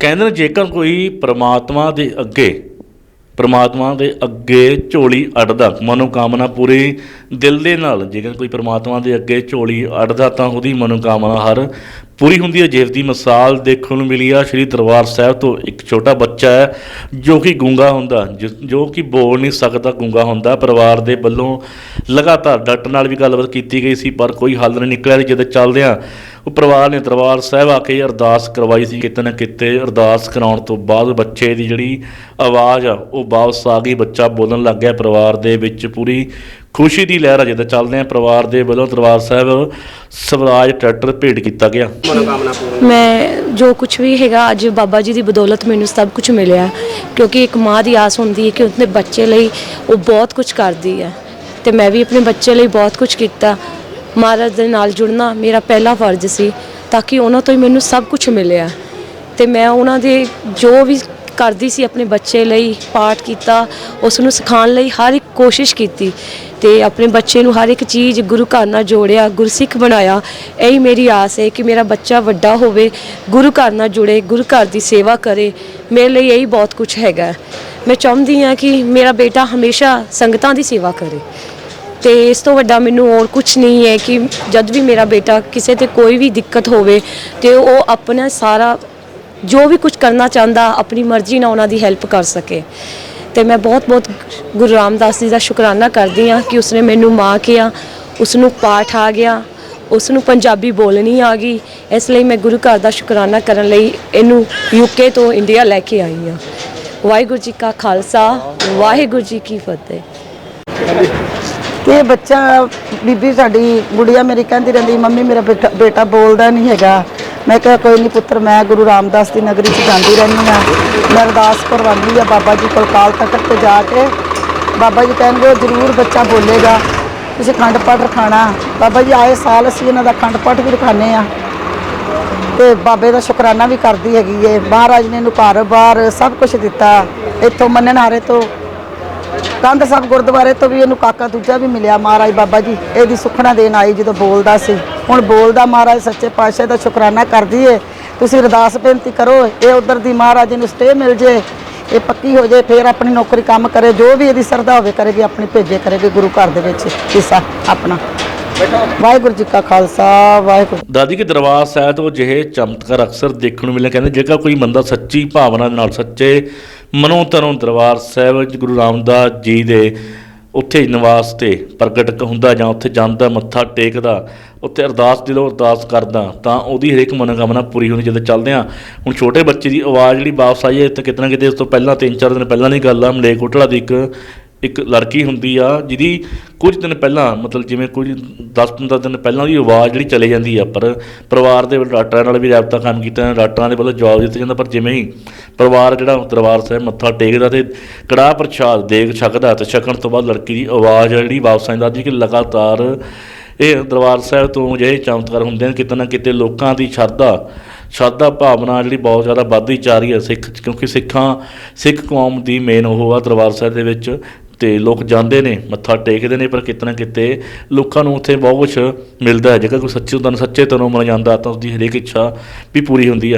ਕਹਿੰਦੇ ਨੇ ਜੇਕਰ ਕੋਈ ਪ੍ਰਮਾਤਮਾ ਦੇ ਅੱਗੇ, ਪਰਮਾਤਮਾ ਦੇ ਅੱਗੇ ਝੋਲੀ ਅੜਦਾ ਮਨੋਕਾਮਨਾ ਪੂਰੀ ਦਿਲ ਦੇ ਨਾਲ, ਜੇਕਰ ਕੋਈ ਪਰਮਾਤਮਾ ਦੇ ਅੱਗੇ ਝੋਲੀ ਅੜਦਾ ਤਾਂ ਉਹਦੀ ਮਨੋਕਾਮਨਾ ਹਰ ਪੂਰੀ ਹੁੰਦੀ ਹੈ। ਜਿਸ ਦੀ ਮਿਸਾਲ ਦੇਖਣ ਨੂੰ ਮਿਲੀ ਆ, ਸ਼੍ਰੀ ਦਰਬਾਰ ਸਾਹਿਬ ਤੋਂ ਇੱਕ ਛੋਟਾ ਬੱਚਾ ਹੈ, ਜੋ ਕਿ ਗੂੰਗਾ ਹੁੰਦਾ, ਜਿਸ- ਜੋ ਕਿ ਬੋਲ ਨਹੀਂ ਸਕਦਾ, ਗੂੰਗਾ ਹੁੰਦਾ। ਪਰਿਵਾਰ ਦੇ ਵੱਲੋਂ ਲਗਾਤਾਰ ਡਾਕਟਰ ਨਾਲ ਵੀ ਗੱਲਬਾਤ ਕੀਤੀ ਗਈ ਸੀ, ਪਰ ਕੋਈ ਹੱਲ ਨਹੀਂ ਨਿਕਲਿਆ ਜਦੋਂ ਚੱਲਦਿਆਂ ਉਹ ਪਰਿਵਾਰ ਨੇ ਦਰਬਾਰ ਸਾਹਿਬ ਆ ਕੇ ਅਰਦਾਸ ਕਰਵਾਈ ਸੀ ਕਿਤੇ ਨਾ ਕਿਤੇ। ਅਰਦਾਸ ਕਰਾਉਣ ਤੋਂ ਬਾਅਦ ਬੱਚੇ ਦੀ ਜਿਹੜੀ ਆਵਾਜ਼ ਆ ਉਹ ਵਾਪਸ ਆ ਗਈ। ਬੱਚਾ ਬੋਲਣ ਲੱਗ ਗਿਆ ਪਰਿਵਾਰ ਦੇ ਵਿੱਚ। ਪੂਰੀ ਖੁਸ਼ੀ ਦੀ ਲਹਿਰ ਆ ਜਦੋਂ ਚੱਲਦੇ ਆ। ਪਰਿਵਾਰ ਦੇ ਵੱਲੋਂ ਦਰਬਾਰ ਸਾਹਿਬ ਸਵਰਾਜ ਟਰੈਕਟਰ ਭੇਟ ਕੀਤਾ ਗਿਆ। ਮੈਂ ਜੋ ਕੁਝ ਵੀ ਹੈਗਾ ਅੱਜ ਬਾਬਾ ਜੀ ਦੀ ਬਦੌਲਤ ਮੈਨੂੰ ਸਭ ਕੁਝ ਮਿਲਿਆ। ਕਿਉਂਕਿ ਇੱਕ ਮਾਂ ਦੀ ਆਸ ਹੁੰਦੀ ਹੈ ਕਿ ਉਸਨੇ ਬੱਚੇ ਲਈ ਉਹ ਬਹੁਤ ਕੁਝ ਕਰਦੀ ਹੈ। ਤੇ ਮੈਂ ਵੀ ਆਪਣੇ ਬੱਚੇ ਲਈ ਬਹੁਤ ਕੁਝ ਕੀਤਾ। ਮਹਾਰਾਜ ਦੇ ਨਾਲ ਜੁੜਨਾ ਮੇਰਾ ਪਹਿਲਾ ਫਰਜ਼ ਸੀ ਤਾਂ ਕਿ ਉਹਨਾਂ ਤੋਂ ਹੀ ਮੈਨੂੰ ਸਭ ਕੁਝ ਮਿਲਿਆ। ਤੇ ਮੈਂ ਉਹਨਾਂ ਦੇ ਜੋ ਵੀ ਕਰਦੀ ਸੀ ਆਪਣੇ ਬੱਚੇ ਲਈ ਪਾਠ ਕੀਤਾ, ਉਸ ਨੂੰ ਸਿਖਾਉਣ ਲਈ ਹਰ ਇੱਕ ਕੋਸ਼ਿਸ਼ ਕੀਤੀ ਤੇ ਆਪਣੇ ਬੱਚੇ ਨੂੰ ਹਰ ਇੱਕ ਚੀਜ਼ ਗੁਰੂ ਘਰ ਨਾਲ ਜੋੜਿਆ, ਗੁਰਸਿੱਖ ਬਣਾਇਆ। ਇਹੀ ਮੇਰੀ ਆਸ ਹੈ ਕਿ ਮੇਰਾ ਬੱਚਾ ਵੱਡਾ ਹੋਵੇ, ਗੁਰੂ ਘਰ ਨਾਲ ਜੁੜੇ, ਗੁਰੂ ਘਰ ਦੀ ਸੇਵਾ ਕਰੇ। ਮੇਰੇ ਲਈ ਇਹੀ ਬਹੁਤ ਕੁਝ ਹੈਗਾ। ਮੈਂ ਚਾਹੁੰਦੀ ਹਾਂ ਕਿ ਮੇਰਾ ਬੇਟਾ ਹਮੇਸ਼ਾ ਸੰਗਤਾਂ ਦੀ ਸੇਵਾ ਕਰੇ। ਤੇ ਇਸ ਤੋਂ ਵੱਡਾ ਮੈਨੂੰ ਹੋਰ ਕੁਝ ਨਹੀਂ ਹੈ ਕਿ ਜਦ ਵੀ ਮੇਰਾ ਬੇਟਾ ਕਿਸੇ ਤੇ ਕੋਈ ਵੀ ਦਿੱਕਤ ਹੋਵੇ ਤੇ ਉਹ ਆਪਣਾ ਸਾਰਾ ਜੋ ਵੀ ਕੁਝ ਕਰਨਾ ਚਾਹੁੰਦਾ, ਆਪਣੀ ਮਰਜ਼ੀ ਨਾਲ ਉਹਨਾਂ ਦੀ ਹੈਲਪ ਕਰ ਸਕੇ। ਤੇ ਮੈਂ ਬਹੁਤ ਬਹੁਤ ਗੁਰੂ ਰਾਮਦਾਸ ਜੀ ਦਾ ਸ਼ੁਕਰਾਨਾ ਕਰਦੀ ਹਾਂ ਕਿ ਉਸਨੇ ਮੈਨੂੰ ਮਾਂ ਕਿਹਾ ਉਸ ਨੂੰ ਪਾਠ ਆ ਗਿਆ ਉਸ ਨੂੰ ਪੰਜਾਬੀ ਬੋਲਣੀ ਆ ਗਈ। ਇਸ ਲਈ ਮੈਂ ਗੁਰੂ ਘਰ ਦਾ ਸ਼ੁਕਰਾਨਾ ਕਰਨ ਲਈ ਇਹਨੂੰ ਯੂਕੇ ਤੋਂ ਇੰਡੀਆ ਲੈ ਕੇ ਆਈ ਹਾਂ। ਵਾਹਿਗੁਰੂ ਜੀ ਕਾ ਖਾਲਸਾ, ਵਾਹਿਗੁਰੂ ਜੀ ਕੀ ਫਤਿਹ। ਤੇ ਬੱਚਾ, ਬੀਬੀ ਸਾਡੀ ਗੁੜੀਆ ਮੇਰੀ ਕਹਿੰਦੀ ਰਹਿੰਦੀ, ਮੰਮੀ, ਮੇਰਾ ਬੇਟਾ ਬੇਟਾ ਬੋਲਦਾ ਨਹੀਂ ਹੈਗਾ। ਮੈਂ ਕਿਹਾ, ਕੋਈ ਨਹੀਂ ਪੁੱਤਰ, ਮੈਂ ਗੁਰੂ ਰਾਮਦਾਸ ਦੀ ਨਗਰੀ 'ਚ ਜਾਂਦੀ ਰਹਿੰਦੀ ਆ ਮੈਂ ਅਰਦਾਸ ਕਰਵਾਉਂਦੀ ਆ ਬਾਬਾ ਜੀ ਕੋਲ ਕਾਲ ਤਖਤ ਤੇ ਜਾ ਕੇ। ਬਾਬਾ ਜੀ ਕਹਿੰਦੇ ਜ਼ਰੂਰ ਬੱਚਾ ਬੋਲੇਗਾ। ਤੁਸੀਂ ਖੰਡ ਪਾਠ ਰਖਾਣਾ। ਬਾਬਾ ਜੀ, ਆਏ ਸਾਲ ਅਸੀਂ ਇਹਨਾਂ ਦਾ ਖੰਡ ਪਾਠ ਵੀ ਰਖਾਣੇ ਆ ਤੇ ਬਾਬੇ ਦਾ ਸ਼ੁਕਰਾਨਾ ਵੀ ਕਰਦੀ ਹੈਗੀ ਏ। ਮਹਾਰਾਜ ਨੇ ਇਹਨੂੰ ਘਰ-ਬਾਰ ਸਭ ਕੁਝ ਦਿੱਤਾ। ਇੱਥੋਂ ਮੰਨਣ ਮੰਨਣਹਾਰੇ ਤੋਂ ਕੰਧ ਸਾਹਿਬ ਗੁਰਦੁਆਰੇ ਤੋਂ ਵੀ ਇਹਨੂੰ ਕਾਕਾ ਦੂਜਾ ਵੀ ਮਿਲਿਆ ਮਹਾਰਾਜ ਬਾਬਾ ਜੀ। ਇਹਦੀ ਸੁਖਣਾ ਦੇਣ ਆਈ ਜਦੋਂ ਬੋਲਦਾ ਸੀ। ਹੁਣ ਬੋਲਦਾ ਮਹਾਰਾਜ ਸੱਚੇ ਪਾਤਸ਼ਾਹ ਦਾ ਸ਼ੁਕਰਾਨਾ ਕਰਦੀ ਏ ਤੁਸੀਂ ਅਰਦਾਸ ਬੇਨਤੀ ਕਰੋ, ਇਹ ਉਧਰ ਦੀ ਮਹਾਰਾਜ ਨੂੰ ਸਟੇ ਮਿਲ ਜੇ। ਇਹ ਪੱਕੀ ਹੋ ਜੇ, ਫੇਰ ਆਪਣੀ ਨੌਕਰੀ ਕੰਮ ਕਰੇ। ਜੋ ਵੀ ਇਹਦੀ ਸਰਦਾ ਹੋਵੇ, ਕਰੇਗੀ, ਆਪਣੀ ਭੇਜੇ ਕਰੇਗੀ ਗੁਰੂ ਘਰ ਦੇ ਵਿੱਚ। ਹਿੱਸਾ ਆਪਣਾ। ਵਾਹਿਗੁਰੂ ਜੀ ਕਾ ਖਾਲਸਾ, ਵਾਹਿਗੁਰੂ ਦਾਦੀ ਕੇ ਦਰਬਾਰ ਸਾਹਿਬ ਤੋਂ ਜਿਹੇ ਚਮਤਕਾਰ ਅਕਸਰ ਦੇਖਣ ਨੂੰ ਮਿਲਿਆ ਕਹਿੰਦੇ ਜੇਕਰ ਕੋਈ ਬੰਦਾ ਸੱਚੀ ਭਾਵਨਾ ਨਾਲ ਸੱਚੇ ਮਨੋਂ ਤਰੋਂ ਦਰਬਾਰ ਸਾਹਿਬ ਵਿੱਚ ਗੁਰੂ ਰਾਮਦਾਸ ਜੀ ਦੇ ਉੱਥੇ ਨਿਵਾਸ ਤੇ ਪ੍ਰਗਟ ਹੁੰਦਾ ਜਾਂ ਉੱਥੇ ਜਾਂਦਾ, ਮੱਥਾ ਟੇਕਦਾ, ਉੱਥੇ ਅਰਦਾਸ ਦਿਲੋਂ ਅਰਦਾਸ ਕਰਦਾ, ਤਾਂ ਉਹਦੀ ਹਰੇਕ ਮਨੋਕਾਮਨਾ ਪੂਰੀ ਹੁੰਦੀ ਜਦੋਂ ਚੱਲਦੇ ਆ ਹੁਣ ਛੋਟੇ ਬੱਚੇ ਦੀ ਆਵਾਜ਼ ਜਿਹੜੀ ਵਾਪਸ ਆਈ ਹੈ ਤੇ ਕਿਤੇ ਨਾ ਕਿਤੇ ਉਸ ਤੋਂ ਪਹਿਲਾਂ 3-4 ਦਿਨ ਪਹਿਲਾਂ ਦੀ ਗੱਲ ਆ ਮਲੇਕੋਟਲਾ ਦੀ ਇੱਕ ਇੱਕ ਲੜਕੀ ਹੁੰਦੀ ਆ, ਜਿਹਦੀ ਕੁਝ ਦਿਨ ਪਹਿਲਾਂ, ਮਤਲਬ ਜਿਵੇਂ ਕੁਝ 10-15 ਦਿਨ ਪਹਿਲਾਂ ਉਹਦੀ ਆਵਾਜ਼ ਜਿਹੜੀ ਚਲੇ ਜਾਂਦੀ ਆ, ਪਰ ਪਰਿਵਾਰ ਦੇ ਡਾਕਟਰਾਂ ਨਾਲ ਵੀ ਰਾਬਤਾ ਕਾਇਮ ਕੀਤਾ ਡਾਕਟਰਾਂ ਦੇ ਵੱਲੋਂ ਜਵਾਬ ਦਿੱਤਾ ਜਾਂਦਾ ਪਰ ਜਿਵੇਂ ਹੀ ਪਰਿਵਾਰ ਜਿਹੜਾ ਦਰਬਾਰ ਸਾਹਿਬ ਮੱਥਾ ਟੇਕਦਾ ਤੇ ਕੜਾਹ ਪ੍ਰਸ਼ਾਦ ਦੇਗ ਛਕਦਾ ਤੇ ਛਕਣ ਤੋਂ ਬਾਅਦ ਲੜਕੀ ਦੀ ਆਵਾਜ਼ ਜਿਹੜੀ ਵਾਪਸ ਆਉਂਦਾ ਜੀ ਕਿ ਲਗਾਤਾਰ ਇਹ ਦਰਬਾਰ ਸਾਹਿਬ ਤੋਂ ਜਿਹੜੇ ਚਮਤਕਾਰ ਹੁੰਦੇ ਨੇ ਕਿਤੇ ਨਾ ਕਿਤੇ ਲੋਕਾਂ ਦੀ ਸ਼ਰਧਾ ਸ਼ਰਧਾ ਭਾਵਨਾ ਜਿਹੜੀ ਬਹੁਤ ਜ਼ਿਆਦਾ ਵੱਧਦੀ ਜਾ ਰਹੀ ਹੈ ਸਿੱਖ, ਕਿਉਂਕਿ ਸਿੱਖਾਂ, ਸਿੱਖ ਕੌਮ ਦੀ ਮੇਨ ਉਹ ਆ ਦਰਬਾਰ ਸਾਹਿਬ ਦੇ ਵਿੱਚ ਤੇ ਲੋਕ ਜਾਂਦੇ ਨੇ, ਮੱਥਾ ਟੇਕਦੇ ਨੇ, ਪਰ ਕਿਤੇ ਨਾ ਕਿਤੇ ਲੋਕਾਂ ਨੂੰ ਉੱਥੇ ਬਹੁਤ ਕੁਝ ਮਿਲਦਾ ਹੈ। ਜੇਕਰ ਕੋਈ ਸੱਚੇ ਤਨ ਸੱਚੇ ਤਨੋਂ ਮਨ ਜਾਂਦਾ, ਤਾਂ ਉਸਦੀ ਹਰੇਕ ਇੱਛਾ ਵੀ ਪੂਰੀ ਹੁੰਦੀ ਹੈ।